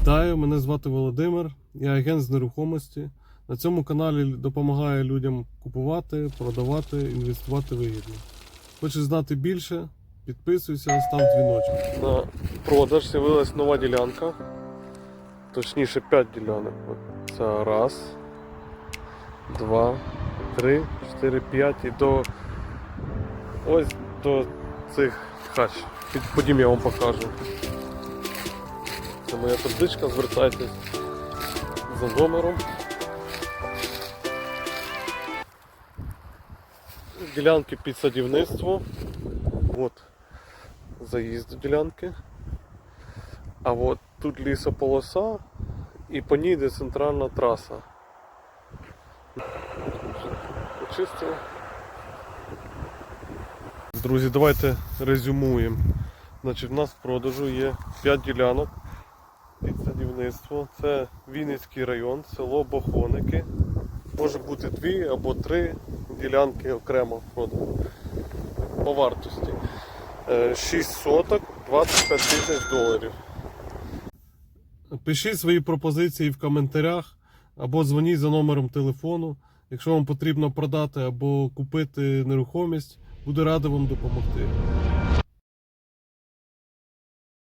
Вітаю, мене звати Володимир, я агент з нерухомості. На цьому каналі допомагаю людям купувати, продавати, інвестувати вигідно. Хочеш знати більше? Підписуйся, став дзвіночок. На продаж з'явилась нова ділянка. Точніше 5 ділянок. Це раз, два, три, чотири, п'ять і до ось до цих хач. Ходім я вам покажу. Це моя табличка, звертайтесь за номером. Ділянки під садівництво. От заїзд ділянки. А от тут лісополоса і по ній йде центральна траса. Почистили. Друзі, давайте резюмуємо. Значить, в нас в продажу є 5 ділянок під. Це Вінницький район, село Бохоники. Може бути дві або три ділянки окремо в по вартості. 6 соток, 25 тисяч доларів. Пишіть свої пропозиції в коментарях або дзвоніть за номером телефону. Якщо вам потрібно продати або купити нерухомість, буду радий вам допомогти.